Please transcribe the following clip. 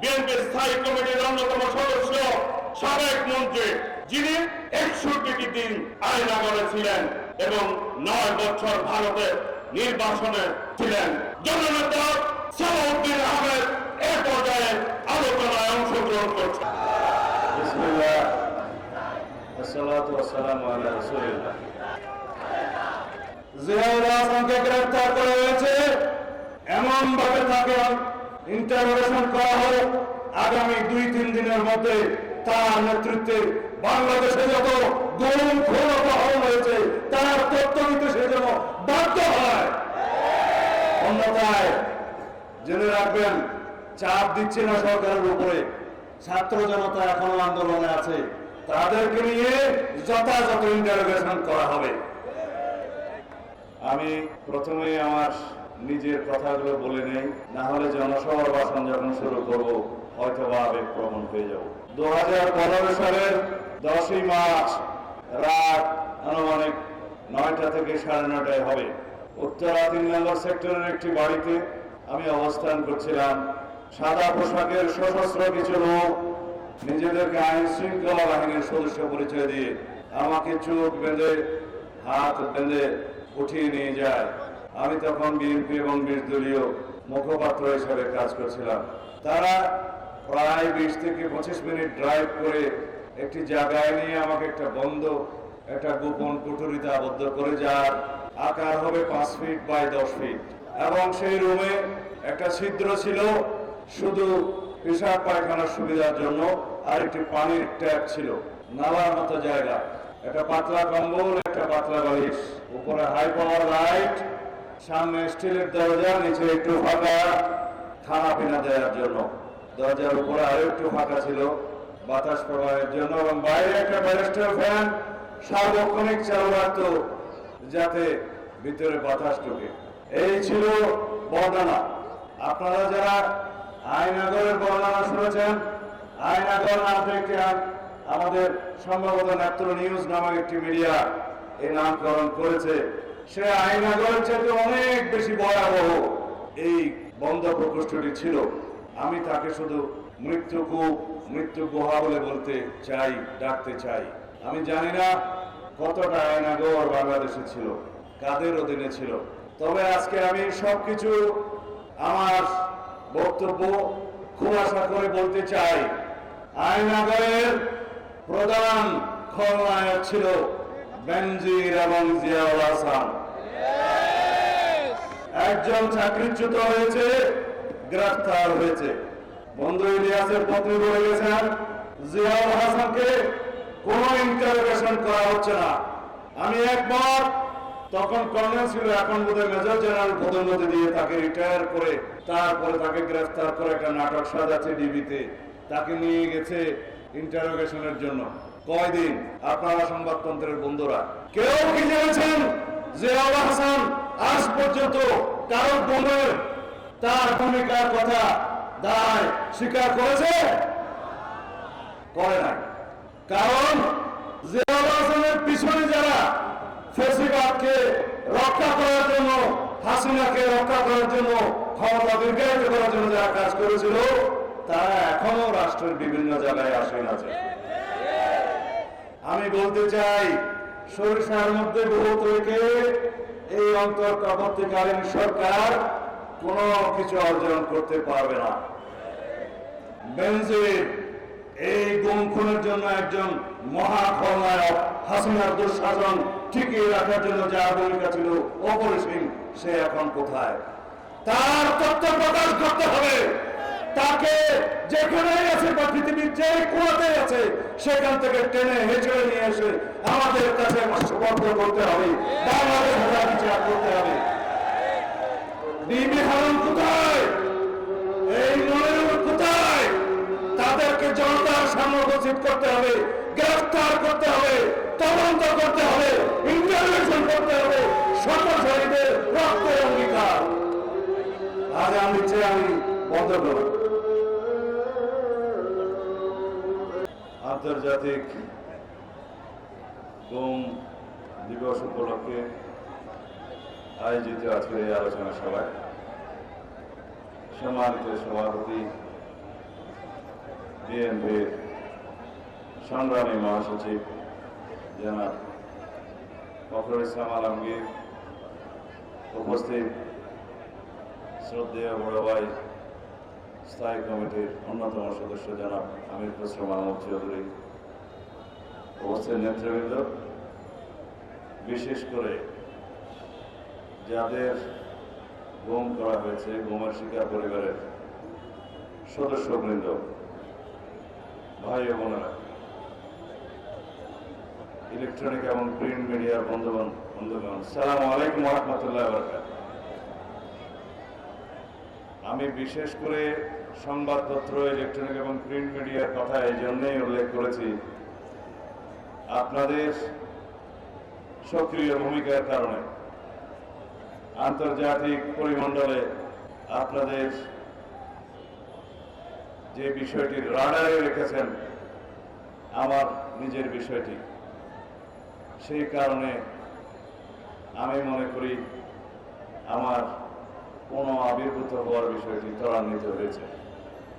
BNP স্থায়ী কমিটির অন্যতম সদস্য সাবেক মন্ত্রী, যিনি একষট্টি দিন আয়নাগরে ছিলেন এবং নয় বছর ভারতের নির্বাসনে ছিলেন। জননেতা সালাউদ্দিন আহমেদ এ পর্যায়ে আলোচনায় অংশগ্রহণ রাসূলিল্লাহ। জিয়াউল হাসানকে গ্রেফতার করা হয়েছে। এমন ভাবে তাকে ইন্টারোগেশন করা হলো আগামী দুই, তিন দিনের মধ্যে তার নেতৃত্বে বাংলাদেশে যত হয়েছে, তার তথ্য দিতে সে যেন বাধ্য হয়। অন্যথায় জেনে রাখবেন, চাপ দিচ্ছে না সরকারের উপরে। ছাত্র জনতা এখনও আন্দোলনে আছে। তাদেরকে নিয়ে যথাযথ ইন্টারোগেশন করা হবে। আমি প্রথমে আমার নিজের কথাগুলো বলে নেই, না হলে জনসভার ভাষণ যখন শুরু করব হয়তো বা আবেগ প্রবণ হয়ে যাব। দু হাজার পনেরো সালের দশই মার্চ, রাত আনুমানিক নয়টা থেকে সাড়ে নটায় হবে। উত্তরা তিন নম্বর সেক্টরের একটি বাড়িতে আমি অবস্থান করছিলাম। সাদা পোশাকের সশস্ত্র কিছু লোক নিজেদেরকে আইন শৃঙ্খলা বাহিনীর সদস্য পরিচয় দিয়ে আমাকে চোখ বেঁধে, হাত বেঁধে উঠিয়ে নিয়ে যায়। আমি তখন বিএনপি এবং দলীয় মুখপাত্র হিসাবে কাজ করছিলাম। তারা প্রায় বিশ থেকে পঁচিশ মিনিট ড্রাইভ করে একটি জায়গায় নিয়ে আমাকে একটা বন্ধ, একটা গোপন কুঠুরিতে আবদ্ধ করে, যার আকার হবে পাঁচ ফিট বাই দশ ফিট এবং সেই রুমে একটা ছিদ্র ছিল, শুধু পেশাব পায়খানার সুবিধার জন্য, আর একটি পানির ট্যাপ ছিল। নালার মতো জায়গা। একটা পাতলা কম্বল, একটা পাতলা বালিশ। উপরে হাই পাওয়ার লাইট সামনে স্টিলের দরজা নিচে একটু ফাঁকা, খানা পিনা দেওয়ার জন্য। দরজার উপরে আরও একটু ফাঁকা ছিল, বাতাস প্রবাহের জন্য এবং বাইরে একটা ব্যারিস্টার ফ্যান, সার্বক্ষণিক চালু রাখতো যাতে ভিতরে বাতাস ঢোকে। এই ছিল বর্ণনা। আপনারা যারা আইনাগরের বর্ণনা শুনেছেন, আইনাগর নামটা একটি আমাদের সম্ভবত নেত্র নিউজ নামক একটি মিডিয়া এই নামকরণ করেছে। সে আইনাগরের চাইতে অনেক বেশি ভয়াবহ। এই বন্ধ প্রকোষ্ঠটি ছিল। আমি তাকে শুধু মৃত্যুকু মৃত্যু গুহা বলে বলতে চাই, ডাকতে চাই। আমি জানি না কতটা আইনাগর বাংলাদেশে ছিল, কাদের অধীনে ছিল। তবে আজকে আমি সবকিছু আমার বক্তব্য খুলাসা করে বলতে চাই। আইনাগরের প্রধান খলনায়ক ছিল বেনজির এবং জিয়াউল হাসান। একজন চাকরিচ্যুত হয়েছে, গ্রেফতার হয়েছে। বন্ধু ইলিয়াসের পত্নী বলে গেছেন, জিয়াউল হাসানকে কোন ইন্টারোগেশন করা হচ্ছে না। আমি একবার তখন কর্নেল ছিল, এখন বোধহয় মেজর জেনারেল পদোন্নতি দিয়ে তাকে রিটায়ার করে, তারপরে তাকে গ্রেফতার করে একটা নাটক সাজাচ্ছে ডিবিতে তাকে নিয়ে গেছে ইন্টারোগেশনের জন্য। কয়দিন? আপনারা সংবাদতন্ত্রের বন্ধুরা। কেউ কি জেনেছেন জিয়াউল হাসান? আজ পর্যন্ত কারও বোনের তার ভূমিকার কথা দায় স্বীকার করেছে? করে নাই। কারণ জিয়াউল পিছনে যারা ফেসিবাদকে রক্ষা করার জন্য, হাসিনাকে রক্ষা করার জন্য, ক্ষমতা দীর্ঘায়িত করার জন্য যারা কাজ করেছিল, তারা এখনও রাষ্ট্রের বিভিন্ন জায়গায় আসেন আছে। আমি বলতে চাই, সরিষার মধ্যে বহুত রেখে এই অন্তর্বর্তীকালীন সরকার কোনো কিছু অর্জন করতে পারবে না। এই গুম খুনের জন্য একজন মহা হাসিনার দুঃশাসন টিকিয়ে রাখার জন্য যার ভূমিকা ছিল, অপরিসীম, সে এখন কোথায়? তার তথ্য প্রকাশ করতে হবে। তাকে যেখানে আছে বা পৃথিবীর যে কুয়াতে আছে, সেখান থেকে টেনে হেঁচড়ে নিয়ে এসে আমাদের কাছে সুবদ্ধ করতে হবে। বাংলাদেশ হাজার বিচার করতে হবে। কোথায়? এই মনিরুল কোথায়? তাদেরকে জনতার সামনে উপস্থিত করতে হবে, গ্রেফতার করতে হবে, তদন্ত করতে হবে, ইন্টারভেনশন করতে হবে, সকল শহীদের রক্তের অঙ্গীকার। আজ আমি চেয়ে আমি বন্ধ করব আন্তর্জাতিক গুম দিবস উপলক্ষে আয়োজিত আজকের এই আলোচনা সভায় সম্মানিত সভাপতি বিএনপির সংগ্রামী মহাসচিব জনাব ফখরুল ইসলাম আলমগীর, উপস্থিত শ্রদ্ধেয় বড় ভাই স্থায়ী কমিটির অন্যতম সদস্য জনাব আমির খসরু মাহমুদ চৌধুরী উপস্থিত নেতৃবৃন্দ। বিশেষ করে যাদের গুম করা হয়েছে, গুমের শিকার পরিবারের সদস্যবৃন্দ, ভাই বোনেরা। ইলেকট্রনিক এবং প্রিন্ট মিডিয়ার বন্ধুগণ বন্ধুগণ, সালাম আলাইকুম রহমতুল্লাহ বরকাত আমি বিশেষ করে সংবাদপত্র ইলেকট্রনিক এবং প্রিন্ট মিডিয়ার কথা এই জন্যই উল্লেখ করেছি। আপনাদের সক্রিয় ভূমিকার কারণে আন্তর্জাতিক পরিমণ্ডলে আপনাদের যে বিষয়টি রাডারে রেখেছেন, আমার নিজের বিষয়টি, সেই কারণে আমি মনে করি আমার কোনো আবির্ভূত হওয়ার বিষয়টি ত্বরান্বিত হয়েছে।